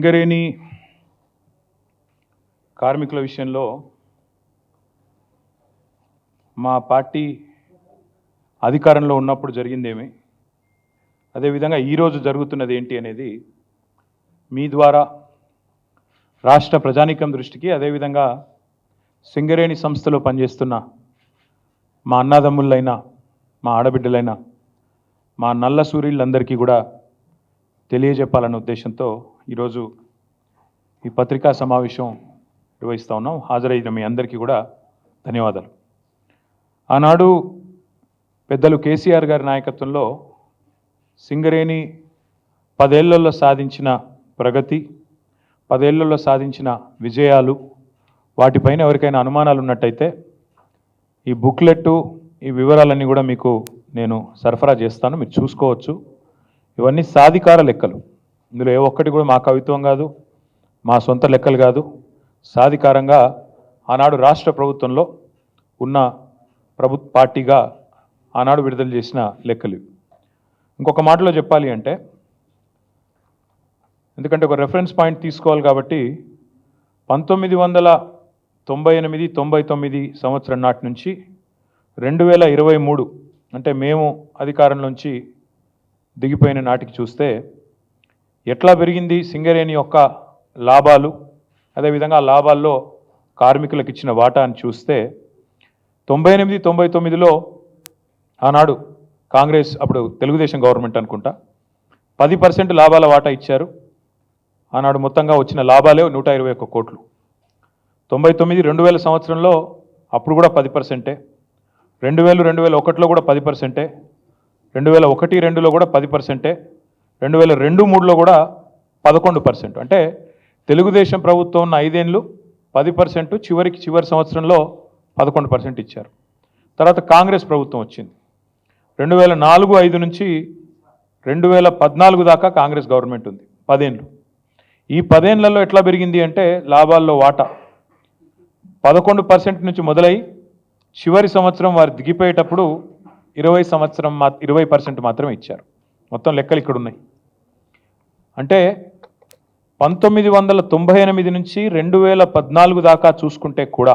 సింగరేణి కార్మికుల విషయంలో మా పార్టీ అధికారంలో ఉన్నప్పుడు జరిగిందేమి? అదేవిధంగా ఈరోజు జరుగుతున్నది ఏంటి అనేది మీ ద్వారా రాష్ట్ర ప్రజానీకం దృష్టికి అదేవిధంగా సింగరేణి సంస్థలో పనిచేస్తున్న మా అన్నదమ్ములైన మా ఆడబిడ్డలైన మా నల్ల సూర్యులందరికీ కూడా తెలియజెప్పాలన్న ఉద్దేశంతో ఈరోజు ఈ పత్రికా సమావేశం నిర్వహిస్తూ ఉన్నాం. హాజరైన మీ అందరికీ కూడా ధన్యవాదాలు. ఆనాడు పెద్దలు కేసీఆర్ గారి నాయకత్వంలో సింగరేణి పదేళ్ళలో సాధించిన ప్రగతి పదేళ్ళలో సాధించిన విజయాలు వాటిపైన ఎవరికైనా అనుమానాలు ఉన్నట్టయితే ఈ బుక్లెట్ ఈ వివరాలన్నీ కూడా మీకు నేను సరఫరా చేస్తాను. మీరు చూసుకోవచ్చు. ఇవన్నీ సాధికార లెక్కలు. ఇందులో ఏ ఒక్కటి కూడా మా కవిత్వం కాదు మా సొంత లెక్కలు కాదు. సాధికారంగా ఆనాడు రాష్ట్ర ప్రభుత్వంలో ఉన్న ప్రభు పార్టీగా ఆనాడు విడుదల చేసిన లెక్కలు ఇంకొక మాటలో చెప్పాలి అంటే ఎందుకంటే ఒక రెఫరెన్స్ పాయింట్ తీసుకోవాలి కాబట్టి పంతొమ్మిది వందల తొంభై ఎనిమిది తొంభై తొమ్మిది సంవత్సరం నాటి నుంచి రెండు వేల ఇరవై మూడు అంటే మేము అధికారంలోంచి దిగిపోయిన నాటికి చూస్తే ఎట్లా పెరిగింది సింగరేణి యొక్క లాభాలు? అదేవిధంగా ఆ లాభాల్లో కార్మికులకు ఇచ్చిన వాటా అని చూస్తే తొంభై ఎనిమిది తొంభై తొమ్మిదిలో ఆనాడు కాంగ్రెస్ అప్పుడు తెలుగుదేశం గవర్నమెంట్ అనుకుంటా పది పర్సెంట్ లాభాల వాటా ఇచ్చారు. ఆనాడు మొత్తంగా వచ్చిన లాభాలే నూట ఇరవై ఒక్క కోట్లు. తొంభై తొమ్మిది రెండు వేల సంవత్సరంలో అప్పుడు కూడా పది పర్సెంటే. రెండు వేలు రెండు వేల ఒకటిలో కూడా పది పర్సెంటే. రెండు వేల ఒకటి రెండులో కూడా పది పర్సెంటే. రెండు వేల రెండు మూడులో కూడా పదకొండు పర్సెంట్. అంటే తెలుగుదేశం ప్రభుత్వం ఉన్న ఐదేళ్ళు పది పర్సెంట్ చివరికి చివరి సంవత్సరంలో పదకొండు పర్సెంట్ ఇచ్చారు. తర్వాత కాంగ్రెస్ ప్రభుత్వం వచ్చింది. రెండు వేల నాలుగు ఐదు నుంచి రెండు వేల పద్నాలుగు దాకా కాంగ్రెస్ గవర్నమెంట్ ఉంది. పదేళ్ళు. ఈ పదేళ్ళలో ఎట్లా పెరిగింది అంటే లాభాల్లో వాటా. పదకొండు పర్సెంట్ నుంచి మొదలై చివరి సంవత్సరం వారు దిగిపోయేటప్పుడు ఇరవై సంవత్సరం మా ఇరవై పర్సెంట్ మాత్రమే ఇచ్చారు. మొత్తం లెక్కలు ఇక్కడ ఉన్నాయి అంటే పంతొమ్మిది వందల తొంభై ఎనిమిది నుంచి రెండు వేల పద్నాలుగు దాకా చూసుకుంటే కూడా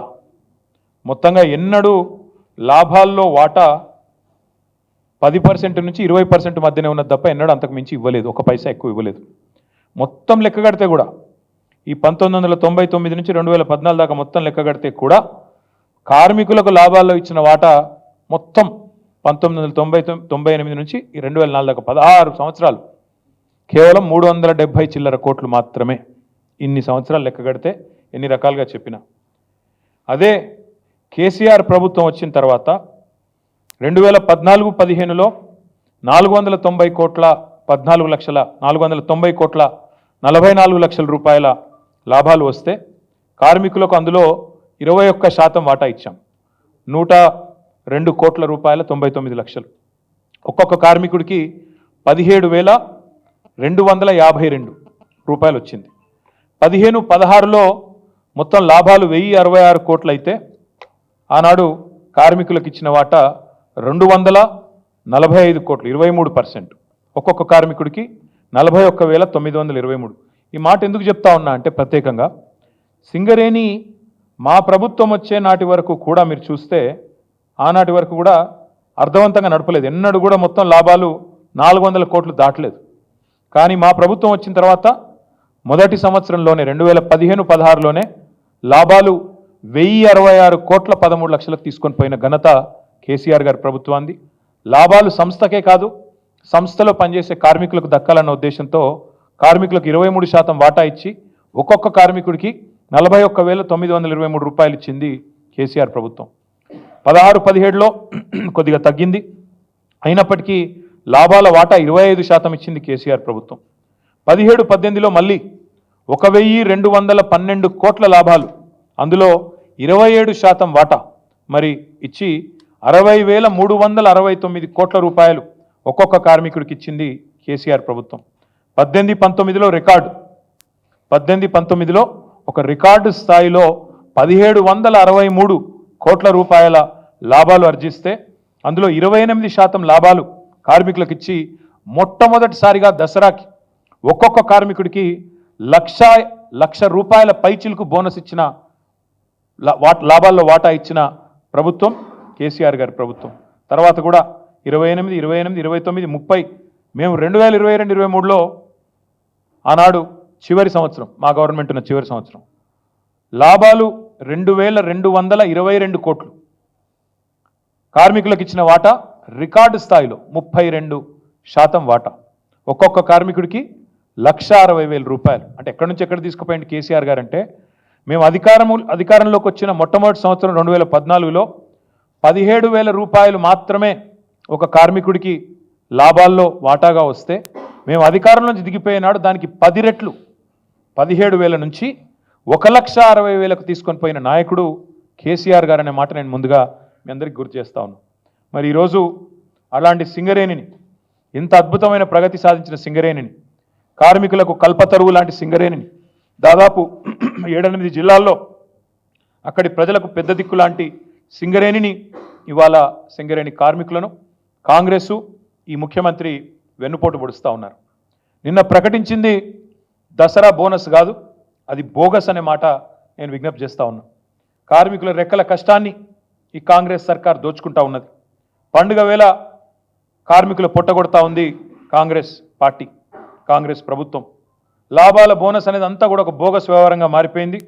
మొత్తంగా ఎన్నడూ లాభాల్లో వాటా పది పర్సెంట్ నుంచి ఇరవై పర్సెంట్ మధ్యనే ఉన్నది తప్ప ఎన్నడూ అంతకు మించి ఇవ్వలేదు. ఒక పైసా ఎక్కువ ఇవ్వలేదు. మొత్తం లెక్క కడితే కూడా ఈ పంతొమ్మిది వందల తొంభై తొమ్మిది నుంచి రెండు వేల పద్నాలుగు దాకా మొత్తం లెక్క కడితే కూడా కార్మికులకు లాభాల్లో ఇచ్చిన వాటా మొత్తం పంతొమ్మిది వందల తొంభై తొంభై ఎనిమిది నుంచి రెండు వేల నాలుగు దాకా పదహారు సంవత్సరాలు కేవలం మూడు వందల డెబ్భై చిల్లర కోట్లు మాత్రమే ఇన్ని సంవత్సరాలు లెక్క కడితే ఎన్ని రకాలుగా చెప్పిన. అదే కేసీఆర్ ప్రభుత్వం వచ్చిన తర్వాత రెండు వేల పద్నాలుగు పదిహేనులో నాలుగు వందల తొంభై కోట్ల పద్నాలుగు లక్షల నాలుగు వందల తొంభై కోట్ల నలభై నాలుగు లక్షల రూపాయల లాభాలు వస్తే కార్మికులకు అందులో ఇరవై ఒక్క శాతం వాటా ఇచ్చాం. నూట రెండు కోట్ల రూపాయల తొంభై తొమ్మిది లక్షలు. ఒక్కొక్క కార్మికుడికి పదిహేడు వేల రెండు వందల యాభై రెండు రూపాయలు వచ్చింది పదిహేను పదహారులో మొత్తం లాభాలు వెయ్యి అరవై ఆరు కోట్లు అయితే ఆనాడు కార్మికులకు ఇచ్చిన వాటా రెండు వందల నలభై ఐదు కోట్లు ఇరవై మూడు పర్సెంట్. ఒక్కొక్క కార్మికుడికి నలభై ఒక్క వేల తొమ్మిది వందల ఇరవై మూడు. ఈ మాట ఎందుకు చెప్తా ఉన్నా అంటే ప్రత్యేకంగా సింగరేణి మా ప్రభుత్వం వచ్చే నాటి వరకు కూడా మీరు చూస్తే ఆనాటి వరకు కూడా అర్థవంతంగా నడపలేదు. ఎన్నడూ కూడా మొత్తం లాభాలు నాలుగు వందల కోట్లు దాటలేదు. కానీ మా ప్రభుత్వం వచ్చిన తర్వాత మొదటి సంవత్సరంలోనే రెండు వేల పదిహేను పదహారులోనే లాభాలు వెయ్యి అరవై ఆరు కోట్ల పదమూడు లక్షలకు తీసుకొని పోయిన ఘనత కేసీఆర్ గారి ప్రభుత్వాన్ని లాభాలు సంస్థకే కాదు సంస్థలో పనిచేసే కార్మికులకు దక్కాలన్న ఉద్దేశంతో కార్మికులకు ఇరవై మూడు శాతం వాటా ఇచ్చి ఒక్కొక్క కార్మికుడికి నలభై ఒక్క వేల తొమ్మిది వందల ఇరవై మూడు రూపాయలు ఇచ్చింది కేసీఆర్ ప్రభుత్వం. పదహారు పదిహేడులో కొద్దిగా తగ్గింది. అయినప్పటికీ లాభాల వాటా ఇరవై ఐదు శాతం ఇచ్చింది కేసీఆర్ ప్రభుత్వం. పదిహేడు పద్దెనిమిదిలో మళ్ళీ ఒక వెయ్యి రెండు వందల పన్నెండు కోట్ల లాభాలు. అందులో ఇరవై ఏడు శాతం వాటా. మరి ఇచ్చి అరవై వేల మూడు వందల అరవై తొమ్మిది కోట్ల రూపాయలు ఒక్కొక్క కార్మికుడికి ఇచ్చింది కేసీఆర్ ప్రభుత్వం. పద్దెనిమిది పంతొమ్మిదిలో రికార్డు. పద్దెనిమిది పంతొమ్మిదిలో ఒక రికార్డు స్థాయిలో పదిహేడు వందల అరవై మూడు కోట్ల రూపాయల లాభాలు ఆర్జిస్తే అందులో ఇరవై ఎనిమిది శాతం లాభాలు కార్మికులకు ఇచ్చి మొట్టమొదటిసారిగా దసరాకి ఒక్కొక్క కార్మికుడికి లక్ష లక్ష రూపాయల పైచిలకు బోనస్ ఇచ్చిన వాట్ లాభాల్లో వాటా ఇచ్చిన ప్రభుత్వం కేసీఆర్ గారి ప్రభుత్వం. తర్వాత కూడా ఇరవై ఎనిమిది ఇరవై ఎనిమిది ఇరవై తొమ్మిది ముప్పై మేము రెండు వేల ఇరవై రెండు ఇరవై మూడులో ఆనాడు చివరి సంవత్సరం మా గవర్నమెంట్ ఉన్న చివరి సంవత్సరం. లాభాలు రెండు వేల రెండు వందల ఇరవై రెండు కోట్లు. కార్మికులకు ఇచ్చిన వాటా రికార్డు స్థాయిలో ముప్పై రెండు శాతం వాటా. ఒక్కొక్క కార్మికుడికి లక్ష అరవై వేల రూపాయలు. అంటే ఎక్కడి నుంచి ఎక్కడ తీసుకుపోయింది కేసీఆర్ గారు అంటే మేము అధికారము అధికారంలోకి వచ్చిన మొట్టమొదటి సంవత్సరం రెండు వేల పద్నాలుగులో పదిహేడు వేల రూపాయలు మాత్రమే ఒక కార్మికుడికి లాభాల్లో వాటాగా వస్తే మేము అధికారంలో దిగిపోయినాడు దానికి పది రెట్లు పదిహేడు వేల నుంచి ఒక లక్ష అరవై వేలకు తీసుకొని పోయిన నాయకుడు కేసీఆర్ గారు అనే మాట నేను ముందుగా మీ అందరికీ గుర్తు చేస్తా ఉన్నాను. మరి ఈరోజు అలాంటి సింగరేణిని ఇంత అద్భుతమైన ప్రగతి సాధించిన సింగరేణిని కార్మికులకు కల్పతరువు లాంటి సింగరేణిని దాదాపు ఏడెనిమిది జిల్లాల్లో అక్కడి ప్రజలకు పెద్ద దిక్కు లాంటి సింగరేణిని ఇవాళ సింగరేణి కార్మికులను కాంగ్రెసు ఈ ముఖ్యమంత్రి వెన్నుపోటు పొడుస్తూ ఉన్నారు. నిన్న ప్రకటించింది దసరా బోనస్ కాదు అది బోగస్ అనే మాట నేను విజ్ఞప్తి చేస్తా ఉన్నా. కార్మికుల రెక్కల కష్టాన్ని ఈ కాంగ్రెస్ సర్కార్ దోచుకుంటా ఉన్నది. పండుగ వేళ కార్మికులు పొట్టగొడతా ఉంది కాంగ్రెస్ పార్టీ కాంగ్రెస్ ప్రభుత్వం. లాభాల బోనస్ అనేది అంతా కూడా ఒక బోగస్ వ్యవహారంగా మారిపోయింది.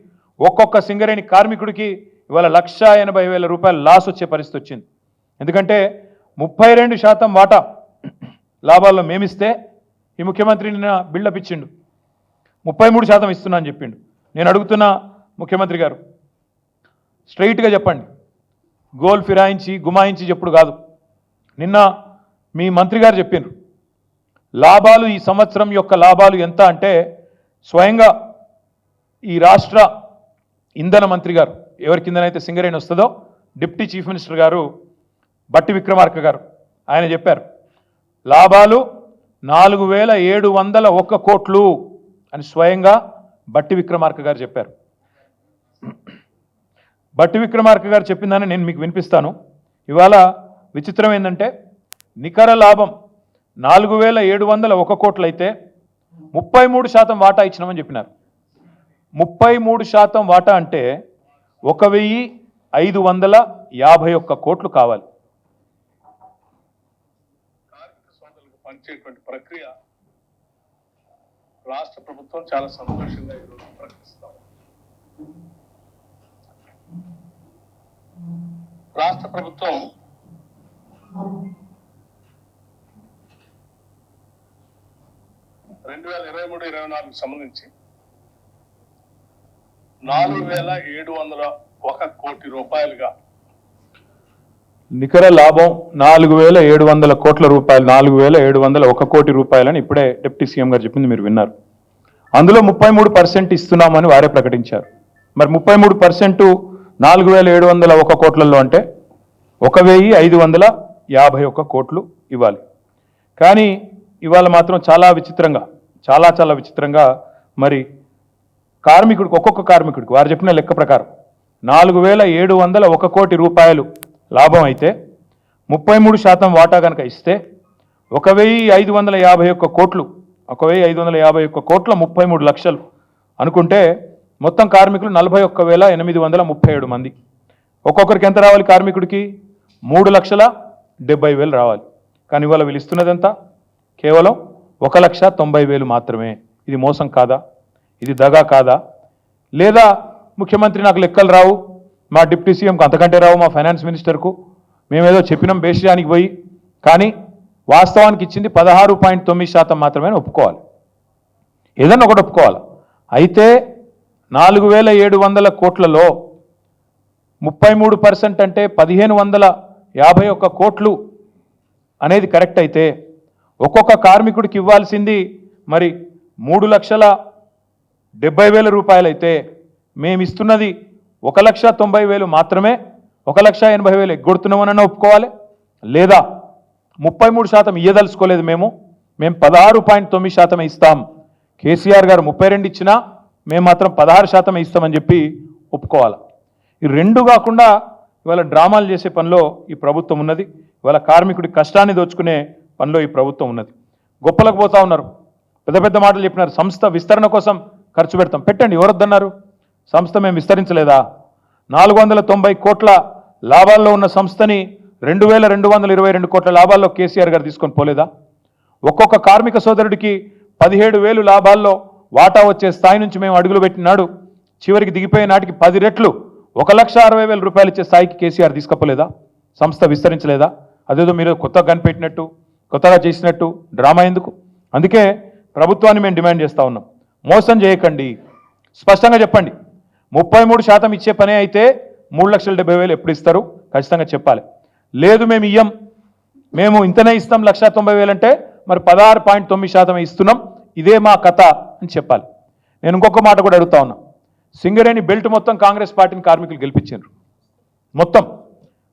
ఒక్కొక్క సింగరేణి కార్మికుడికి ఇవాళ లక్ష ఎనభై వేల రూపాయలు లాస్ వచ్చే పరిస్థితి వచ్చింది. ఎందుకంటే ముప్పై రెండు శాతం వాటా లాభాల్లో మేమిస్తే ఈ ముఖ్యమంత్రి నిన్న బిల్డప్ ఇచ్చిండు. ముప్పై మూడు శాతం ఇస్తున్నా అని చెప్పిండు. నేను అడుగుతున్నా ముఖ్యమంత్రి గారు స్ట్రైట్గా చెప్పండి. గోల్ ఫిరాయించి గుమాయించి చెప్పుడు కాదు. నిన్న మీ మంత్రి గారు చెప్పినారు లాభాలు ఈ సంవత్సరం యొక్క లాభాలు ఎంత అంటే స్వయంగా ఈ రాష్ట్ర ఇంధన మంత్రి గారు ఎవరి కిందనైతే సింగరేణి వస్తుందో డిప్టీ చీఫ్ మినిస్టర్ గారు బట్టి విక్రమార్క గారు ఆయన చెప్పారు లాభాలు నాలుగు వేల ఏడు వందల ఒక్క కోట్లు అని స్వయంగా బట్టి విక్రమార్క గారు చెప్పారు. బట్టి విక్రమార్క గారు చెప్పిందని నేను మీకు వినిపిస్తాను. ఇవాళ విచిత్రం ఏంటంటే నికర లాభం నాలుగు వేల ఏడు వందల ఒక కోట్లు అయితే ముప్పై మూడు శాతం వాటా ఇచ్చినామని చెప్పినారు. ముప్పై మూడు శాతం వాటా అంటే ఒక వెయ్యి ఐదు వందల యాభై ఒక్క కోట్లు కావాలి. పనిచేటువంటి ప్రక్రియ రాష్ట్ర ప్రభుత్వం చాలా సంతోషంగా ఈరోజు ప్రకటిస్తాం. రాష్ట్ర ప్రభుత్వం రెండు వేల ఇరవై మూడు ఇరవై నాలుగు సంబంధించి నాలుగు వేల ఏడు వందల ఒక కోటి రూపాయలుగా నికర లాభం నాలుగు వేల ఏడు వందల కోట్ల రూపాయలు నాలుగు వేల ఏడు వందల ఒక కోటి రూపాయలని ఇప్పుడే డిప్యూటీ సీఎం గారు చెప్పింది మీరు విన్నారు. అందులో ముప్పై మూడు పర్సెంట్ ఇస్తున్నామని వారే ప్రకటించారు. మరి ముప్పై మూడు పర్సెంట్ నాలుగు వేల ఏడు వందల ఒక కోట్లలో అంటే ఒక వెయ్యి ఐదు వందల యాభై ఒక్క కోట్లు ఇవ్వాలి. కానీ ఇవాళ మాత్రం చాలా విచిత్రంగా చాలా చాలా విచిత్రంగా మరి కార్మికుడికి ఒక్కొక్క కార్మికుడికి వారు చెప్పిన లెక్క ప్రకారం నాలుగు వేల ఏడు వందల ఒక కోటి రూపాయలు లాభం అయితే ముప్పై మూడు శాతం వాటా కనుక ఇస్తే ఒక వెయ్యి ఐదు వందల యాభై ఒక్క కోట్లు ఒక వెయ్యి ఐదు వందల యాభై ఒక్క కోట్ల ముప్పై మూడు లక్షలు అనుకుంటే మొత్తం కార్మికులు నలభై ఒక్క వేల ఎనిమిది వందల ముప్పై ఏడు మంది. ఒక్కొక్కరికి ఎంత రావాలి కార్మికుడికి? మూడు లక్షల? డెబ్బై వేలు రావాలి. కానీ ఇవాళ వీళ్ళు ఇస్తున్నదంతా కేవలం ఒక లక్ష తొంభై వేలు మాత్రమే. ఇది మోసం కాదా? ఇది దగా కాదా? లేదా ముఖ్యమంత్రి నాకు లెక్కలు రావు? మా డిప్యూటీ సీఎంకు అంతకంటే రావు మా ఫైనాన్స్ మినిస్టర్కు? మేమేదో చెప్పినాం బేషియానికి పోయి. కానీ వాస్తవానికి ఇచ్చింది పదహారు పాయింట్ తొమ్మిది శాతం మాత్రమే ఒప్పుకోవాలి. ఏదన్నా ఒకటి ఒప్పుకోవాలి. అయితే నాలుగు వేల ఏడు వందల కోట్లలో ముప్పై మూడు పర్సెంట్ అంటే పదిహేను వందల యాభై ఒక్క కోట్లు అనేది కరెక్ట్ అయితే ఒక్కొక్క కార్మికుడికి ఇవ్వాల్సింది మరి మూడు లక్షల డెబ్బై వేల రూపాయలైతే మేమిస్తున్నది మేము ఇస్తున్నది ఒక లక్ష తొంభై వేలు మాత్రమే ఒక లక్ష ఎనభై వేలు ఎగ్గొడుతున్నామనన్నా ఒప్పుకోవాలి? లేదా ముప్పై మూడు శాతం ఇయ్యదలుచుకోలేదు మేము మేము పదహారు పాయింట్ తొమ్మిది శాతం ఇస్తాం. కేసీఆర్ గారు ముప్పై రెండు ఇచ్చినా మేము మాత్రం పదహారు శాతమే ఇస్తామని చెప్పి ఒప్పుకోవాలి? ఈ రెండు కాకుండా ఇవాళ డ్రామాలు చేసే పనిలో ఈ ప్రభుత్వం ఉన్నది. ఇవాళ కార్మికుడి కష్టాన్ని దోచుకునే పనిలో ఈ ప్రభుత్వం ఉన్నది. గొప్పలకు పోతా ఉన్నారు. పెద్ద పెద్ద మాటలు చెప్పినారు. సంస్థ విస్తరణ కోసం ఖర్చు పెడతాం. పెట్టండి ఎవరొద్దన్నారు? సంస్థ మేము విస్తరించలేదా? నాలుగు వందల తొంభై కోట్ల లాభాల్లో ఉన్న సంస్థని రెండు వేల రెండు వందల ఇరవై రెండు కోట్ల లాభాల్లో కేసీఆర్ గారు తీసుకొని పోలేదా? ఒక్కొక్క కార్మిక సోదరుడికి పదిహేడు వేలు లాభాల్లో వాటా వచ్చే స్థాయి నుంచి మేము అడుగులు పెట్టినాడు. చివరికి దిగిపోయే నాటికి పది రెట్లు ఒక లక్ష అరవై వేల రూపాయలు ఇచ్చే స్థాయికి కేసీఆర్ తీసుకపోలేదా? సంస్థ విస్తరించలేదా? అదేదో మీరు కొత్తగా కనిపెట్టినట్టు కొత్తగా చేసినట్టు డ్రామా ఎందుకు? అందుకే ప్రభుత్వాన్ని మేము డిమాండ్ చేస్తా ఉన్నాం. మోసం చేయకండి. స్పష్టంగా చెప్పండి. ముప్పై మూడు శాతం ఇచ్చే పనే అయితే మూడు లక్షల డెబ్బై వేలు ఎప్పుడు ఇస్తారు? ఖచ్చితంగా చెప్పాలి. లేదు మేము ఇయ్యం. మేము ఇంతనే ఇస్తాం లక్ష తొంభై వేలు అంటే మరి పదహారు పాయింట్ తొమ్మిది శాతం ఇస్తున్నాం. ఇదే మా కథ అని చెప్పాలి. నేను ఇంకొక మాట కూడా అడుగుతా ఉన్నా. సింగరేణి బెల్ట్ మొత్తం కాంగ్రెస్ పార్టీని కార్మికులు గెలిపించారు మొత్తం.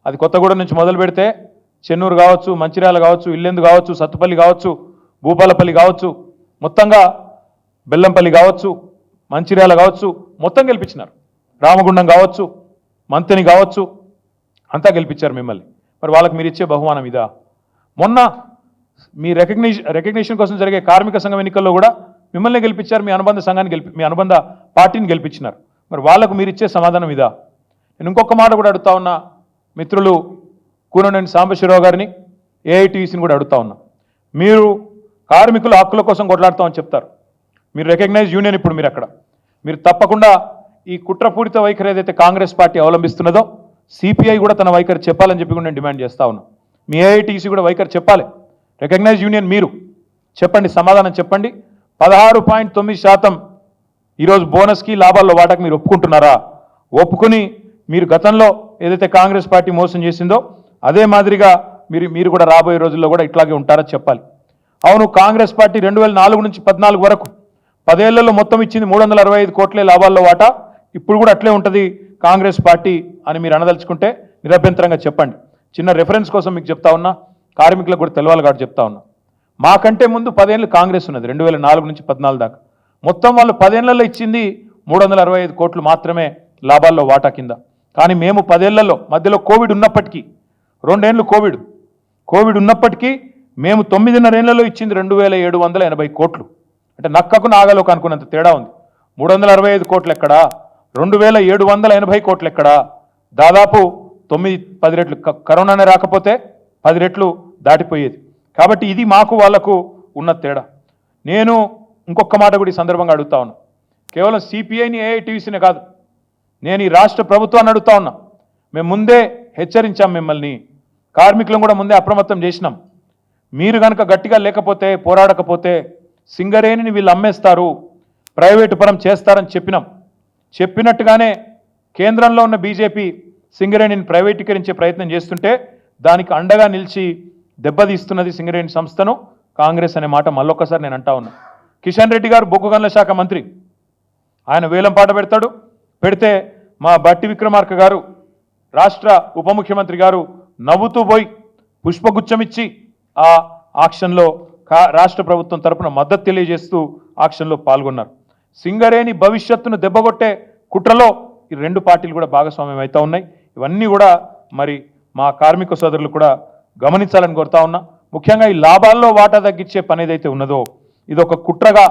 అది కొత్తగూడెం నుంచి మొదలు పెడితే చెన్నూరు కావచ్చు మంచిర్యాల కావచ్చు ఇల్లెందు కావచ్చు సత్తుపల్లి కావచ్చు భూపాలపల్లి కావచ్చు మొత్తంగా బెల్లంపల్లి కావచ్చు మంచిర్యాల కావచ్చు మొత్తం గెలిపించినారు. రామగుండం కావచ్చు మంతెని కావచ్చు అంతా గెలిపించారు మిమ్మల్ని. మరి వాళ్ళకి మీరు ఇచ్చే బహుమానం ఇదా? మొన్న మీ రికగ్నిషన్ రికగ్నిషన్ కోసం జరిగే కార్మిక సంఘం ఎన్నికల్లో కూడా మిమ్మల్ని గెలిపించారు మీ అనుబంధ సంఘాన్ని గెలిపి మీ అనుబంధ పార్టీని గెలిపించినారు. మరి వాళ్ళకు మీరు ఇచ్చే సమాధానం ఇదా? నేను ఇంకొక మాట కూడా అడుగుతా ఉన్నా. మిత్రులు కూననేని సాంబశివరావు గారిని ఏఐటీసీని కూడా అడుగుతా ఉన్నా. మీరు కార్మికుల హక్కుల కోసం కొట్లాడతామని చెప్తారు. మీరు రికగ్నైజ్ యూనియన్ ఇప్పుడు మీరు అక్కడ. మీరు తప్పకుండా ఈ కుట్రపూరిత వైఖరి ఏదైతే కాంగ్రెస్ పార్టీ అవలంబిస్తున్నదో సిపిఐ కూడా తన వైఖరి చెప్పాలని చెప్పి కూడా నేను డిమాండ్ చేస్తా ఉన్నా. మీ ఏఐటీసీ కూడా వైఖరి చెప్పాలి. రికగ్నైజ్ యూనియన్ మీరు. చెప్పండి సమాధానం చెప్పండి. పదహారు పాయింట్ తొమ్మిది శాతం ఈరోజు బోనస్కి లాభాల్లో వాటాకు మీరు ఒప్పుకుంటున్నారా? ఒప్పుకుని మీరు గతంలో ఏదైతే కాంగ్రెస్ పార్టీ మోసం చేసిందో అదే మాదిరిగా మీరు మీరు కూడా రాబోయే రోజుల్లో కూడా ఇట్లాగే ఉంటారా చెప్పాలి. అవును కాంగ్రెస్ పార్టీ రెండు వేల నాలుగు నుంచి పద్నాలుగు వరకు పదేళ్ళలో మొత్తం ఇచ్చింది మూడు వందల అరవై ఐదు కోట్లే లాభాల్లో వాటా. ఇప్పుడు కూడా అట్లే ఉంటుంది కాంగ్రెస్ పార్టీ అని మీరు అనదలుచుకుంటే నిరభ్యంతరంగా చెప్పండి. చిన్న రెఫరెన్స్ కోసం మీకు చెప్తా ఉన్నా కార్మికులకు కూడా తెలవాలి కాబట్టి చెప్తా ఉన్నా. మాకంటే ముందు పదేళ్ళు కాంగ్రెస్ ఉన్నది రెండు వేల నాలుగు నుంచి పద్నాలుగు దాకా. మొత్తం వాళ్ళు పదేళ్ళలో ఇచ్చింది మూడు వందల అరవై ఐదు కోట్లు మాత్రమే లాభాల్లో వాటా కింద. కానీ మేము పదేళ్ళలో మధ్యలో కోవిడ్ ఉన్నప్పటికీ రెండేళ్ళు కోవిడ్. కోవిడ్ ఉన్నప్పటికీ మేము తొమ్మిదిన్నరేళ్ళలో ఇచ్చింది రెండు వేల ఏడు వందల ఎనభై కోట్లు. అంటే నక్కకు నాగలోకి అనుకున్నంత తేడా ఉంది. మూడు వందల అరవై ఐదు కోట్లు ఎక్కడా? రెండు వేల ఏడు వందల ఎనభై కోట్లు ఎక్కడా? దాదాపు తొమ్మిది పది రెట్లు. క- కరోనానే రాకపోతే పది రెట్లు దాటిపోయేది. కాబట్టి ఇది మాకు వాళ్ళకు ఉన్న తేడా. నేను ఇంకొక మాట కూడా ఈ సందర్భంగా అడుగుతా ఉన్నా. కేవలం సిపిఐని ఏఐటీసీని కాదు. నేను ఈ రాష్ట్ర ప్రభుత్వాన్ని అడుగుతా ఉన్నా. మేము ముందే హెచ్చరించాం మిమ్మల్ని. కార్మికులను కూడా ముందే అప్రమత్తం చేసినాం. మీరు కనుక గట్టిగా లేకపోతే పోరాడకపోతే సింగరేణిని వీళ్ళు అమ్మేస్తారు. ప్రైవేటు పరం చేస్తారని చెప్పినాం. చెప్పినట్టుగానే కేంద్రంలో ఉన్న బీజేపీ సింగరేణిని ప్రైవేటీకరించే ప్రయత్నం చేస్తుంటే దానికి అండగా నిలిచి దెబ్బతీస్తున్నది సింగరేణి సంస్థను కాంగ్రెస్ అనే మాట మళ్ళొక్కసారి నేను అంటా ఉన్నా. కిషన్ రెడ్డి గారు బొగ్గు గనుల శాఖ మంత్రి. ఆయన వేలం పాట పెడతాడు. పెడితే మా బట్టి విక్రమార్క గారు రాష్ట్ర ఉప ముఖ్యమంత్రి గారు నవ్వుతూ పోయి పుష్పగుచ్చం ఇచ్చి ఆ ఆక్షన్లో కా రాష్ట్ర ప్రభుత్వం తరపున మద్దతు తెలియజేస్తూ ఆక్షన్లో పాల్గొన్నారు. సింగరేణి భవిష్యత్తును దెబ్బగొట్టే కుట్రలో ఈ రెండు పార్టీలు కూడా భాగస్వామ్యం అవుతూ ఉన్నాయి. ఇవన్నీ కూడా మరి మా కార్మిక సోదరులు కూడా గమనించాలని కోరుతా ఉన్నా. ముఖ్యంగా ఈ లాభాల్లో వాటా తగ్గించే పని ఏదైతే ఉన్నదో ఇదొక కుట్రగా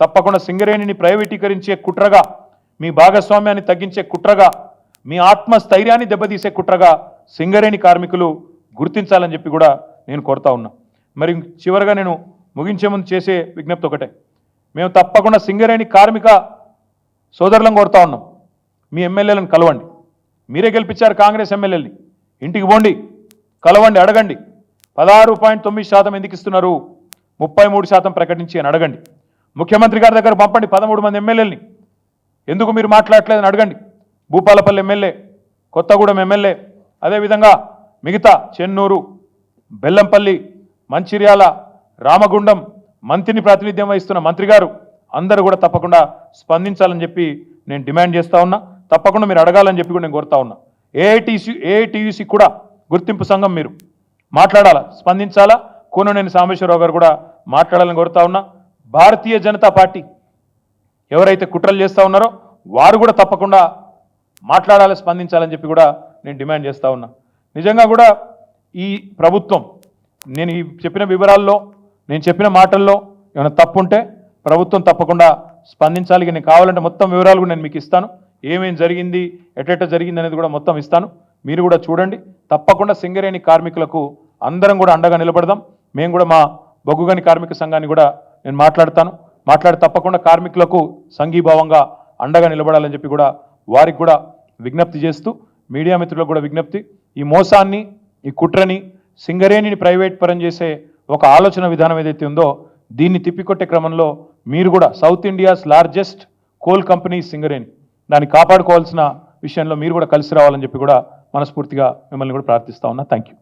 తప్పకుండా సింగరేణిని ప్రైవేటీకరించే కుట్రగా మీ భాగస్వామ్యాన్ని తగ్గించే కుట్రగా మీ ఆత్మస్థైర్యాన్ని దెబ్బతీసే కుట్రగా సింగరేణి కార్మికులు గుర్తించాలని చెప్పి కూడా నేను కోరుతా ఉన్నా. మరి చివరగా నేను ముగించే ముందు చేసే విజ్ఞప్తి ఒకటే. మేము తప్పకుండా సింగరేణి కార్మిక సోదరులను కోరుతా ఉన్నాం. మీ ఎమ్మెల్యేలను కలవండి. మీరే గెలిపించారు కాంగ్రెస్ ఎమ్మెల్యేని ఇంటికి పోండి. కలవండి అడగండి. పదహారు పాయింట్ తొమ్మిది శాతం ఎందుకు ఇస్తున్నారు? ముప్పై మూడు శాతం ప్రకటించి అని అడగండి. ముఖ్యమంత్రి గారి దగ్గర పంపండి పదమూడు మంది ఎమ్మెల్యేలని. ఎందుకు మీరు మాట్లాడలేదని అడగండి. భూపాలపల్లి ఎమ్మెల్యే కొత్తగూడెం ఎమ్మెల్యే అదేవిధంగా మిగతా చెన్నూరు బెల్లంపల్లి మంచిర్యాల రామగుండం మంత్రిని ప్రాతినిధ్యం వహిస్తున్న మంత్రి గారు అందరూ కూడా తప్పకుండా స్పందించాలని చెప్పి నేను డిమాండ్ చేస్తూ ఉన్నా. తప్పకుండా మీరు అడగాలని చెప్పి కూడా నేను కోరుతా ఉన్నా. ఏఐటీసీ ఏఐటీయూసీ కూడా గుర్తింపు సంఘం మీరు మాట్లాడాలా? స్పందించాలా? కూననేని సాంబేశ్వరరావు గారు కూడా మాట్లాడాలని కోరుతా ఉన్నా భారతీయ జనతా పార్టీ ఎవరైతే కుట్రలు చేస్తూ ఉన్నారో వారు కూడా తప్పకుండా మాట్లాడాలి స్పందించాలని చెప్పి కూడా నేను డిమాండ్ చేస్తూ ఉన్నా. నిజంగా కూడా ఈ ప్రభుత్వం నేను ఈ చెప్పిన వివరాల్లో నేను చెప్పిన మాటల్లో ఏమైనా తప్పు ఉంటే ప్రభుత్వం తప్పకుండా స్పందించాలి నేను కావాలంటే మొత్తం వివరాలు కూడా నేను మీకు ఇస్తాను. ఏమేం జరిగింది ఎటెట జరిగింది అనేది కూడా మొత్తం ఇస్తాను. మీరు కూడా చూడండి. తప్పకుండా సింగరేణి కార్మికులకు అందరం కూడా అండగా నిలబడదాం. మేము కూడా మా బొగ్గుగని కార్మిక సంఘాన్ని కూడా నేను మాట్లాడతాను. మాట్లాడి తప్పకుండా కార్మికులకు సంఘీభావంగా అండగా నిలబడాలని చెప్పి కూడా వారికి కూడా విజ్ఞప్తి చేస్తూ మీడియా మిత్రులకు కూడా విజ్ఞప్తి. ఈ మోసాన్ని ఈ కుట్రని సింగరేణిని ప్రైవేట్ పరం చేసే ఒక ఆలోచన విధానం ఏదైతే ఉందో దీన్ని తిప్పికొట్టే క్రమంలో మీరు కూడా south India's largest coal company Singareni దాన్ని కాపాడుకోవాల్సిన విషయంలో మీరు కూడా కలిసి రావాలని చెప్పి కూడా మనస్ఫూర్తిగా మిమ్మల్ని కూడా ప్రార్థిస్తా ఉన్నా. Thank you